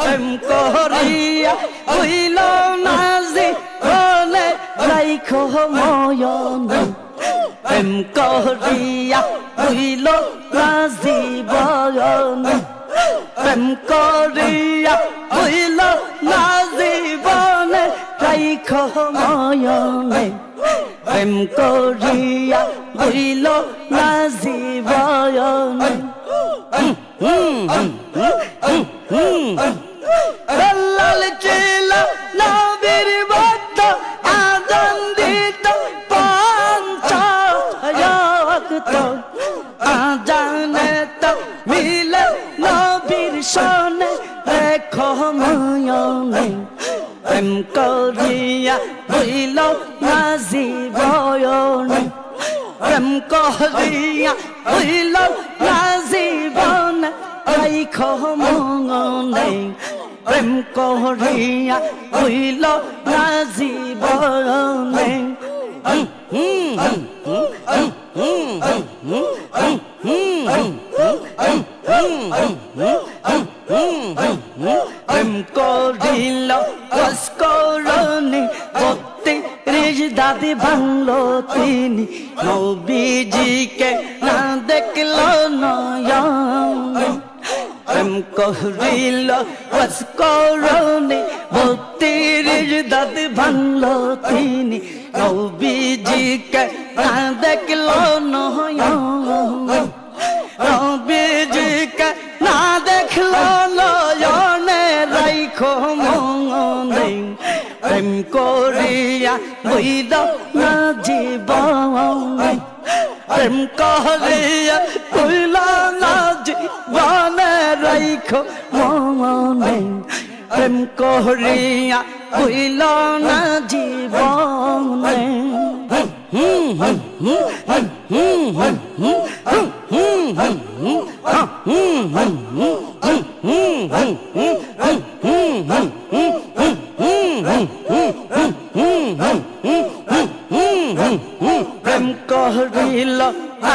প্রেম করিয়া হইল না জীবনে রাইখো ময়নে। প্রেম করিয়া হইল না জীবনে প্রেম করিয়া হইল না জীবনে রাইখো ময়নে। প্রেম করিয়া হইল না জীবনে পঞ্চায়ত আজানে তো মিলে নবীর সনে দেখো ময়নে। প্রেম করিয়া হইল না জীবনে প্রেম করিয়া হইল না জীবনে রাইখো মনে প্রেম করিয়া হইল না জীবনে দাদি ভাঙলো তিনি। নবীজিকে না দেখল নয়ন। প্রেম করিল কসকরণি ভক্তি রিজ দাদি ভাঙলো করিয়া বইল না জীবনে। প্রেম করিয়া বইল না জীবনে রাইখো মনে। প্রেম করিয়া বইল না জীবনে। হুম হুম হুম হুম হুম হুম হুম প্রেম করিল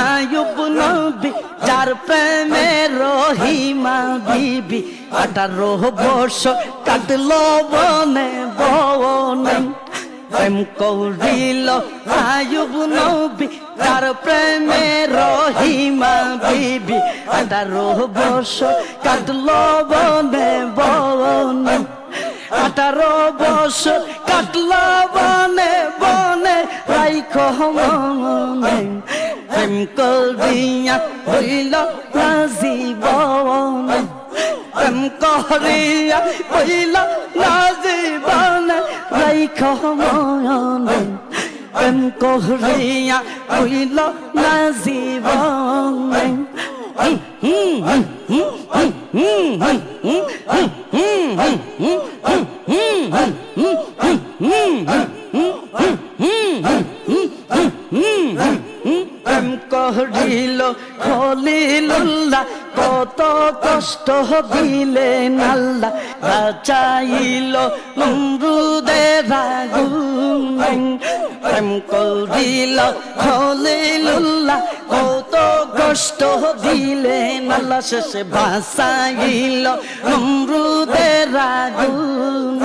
আয়ুব নবী, যার প্রেমে রহিমা বিবি। আঠারো বর্ষ কাটলো বনে বনে। প্রেম করিল আয়ুব নবী তার প্রেমে রহিমা বিবি। আঠারো বর্ষ কাটলো বনে বনে। আঠারো বছর কাটলো বনে বনে। রাইখো করিয়া হইল না জীবনে প্রেম করিয়া হইল না জীবনে রাইখো মনে প্রেম করিয়া হইল না জীবনে প্রেম কষ্ট দিলে নাল্লা চাইল নমরুদের আগুন প্রেম করিল খলিলুল্লাহ, কত কষ্ট দিলে নাল্লা শেষে বাসাইল নমরুদের আগুন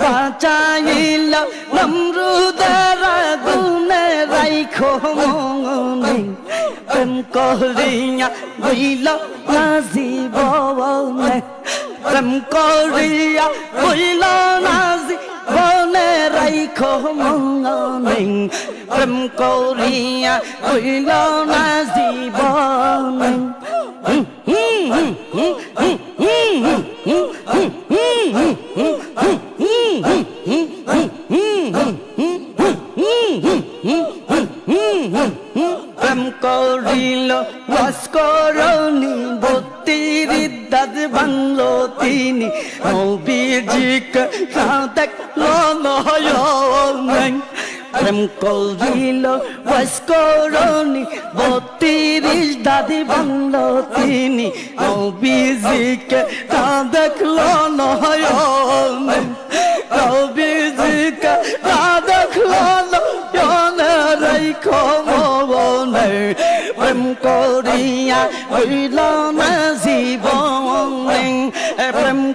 বাঁচাইল নমরুদের রাইখো মনে প্রেম করিয়া হইল না জীবনে প্রেম করিয়া হইল না জীবনে রাইখো মনে প্রেম করিয়া হইল না জীবনে প্রেম করিল ভাস্করণী বত্তির দাদ বাংলো তিনি। নবীজিকে দেখল নয় প্রেম করিল ভাস্করণী বত্রিশ দাদি বাংলো তিনি। নবীজিকে দেখল নয়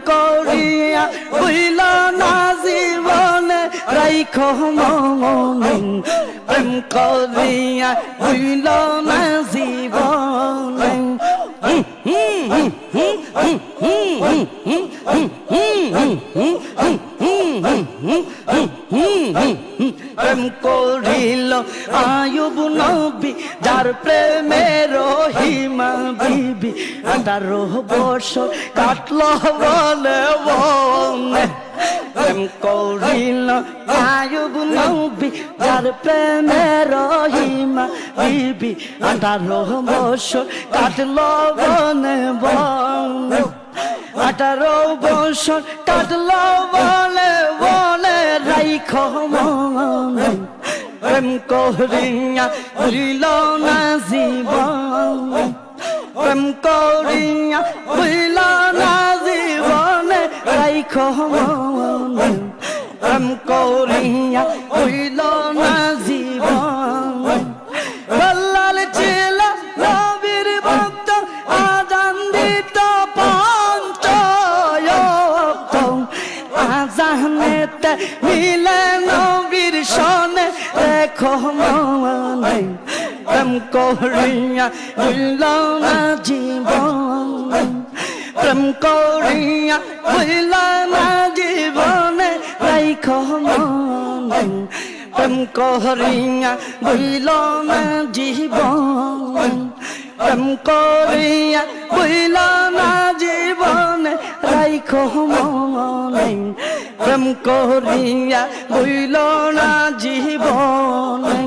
করিয়া হইল না জীবনে প্রেম করিয়া বুইল না জীবনে হুম হুম হুম হুম হুম হুম হুম হুম জীবনে প্রেম করিল আয়ুব নবী, যার প্রেমের হিমা বিবি আঠারো বছর কাটল বলে বনে। প্রেম করিল আয়ুব নবী, যার প্রেমের হিমা বিবি আঠারো বছর কাটল বনে বনে। আঠারো বছর কাটল বলে বলে, রাইখ প্রেম করিয়া বুঝল না জীবন। প্রেম করিয়া না জীবনে, রাইখ প্রেম করিয়া না মিলে নবীর সনে দেখো মনে প্রেম করিয়া বুঝল না জীবন। প্রেম করিয়া বুঝল না জীবনে রাইখো মনে প্রেম করিয়া বুঝল না জীবন। প্রেম করিয়া বুঝল না জীবন রাইখো মনে প্রেম করিয়া বইল না জীবন।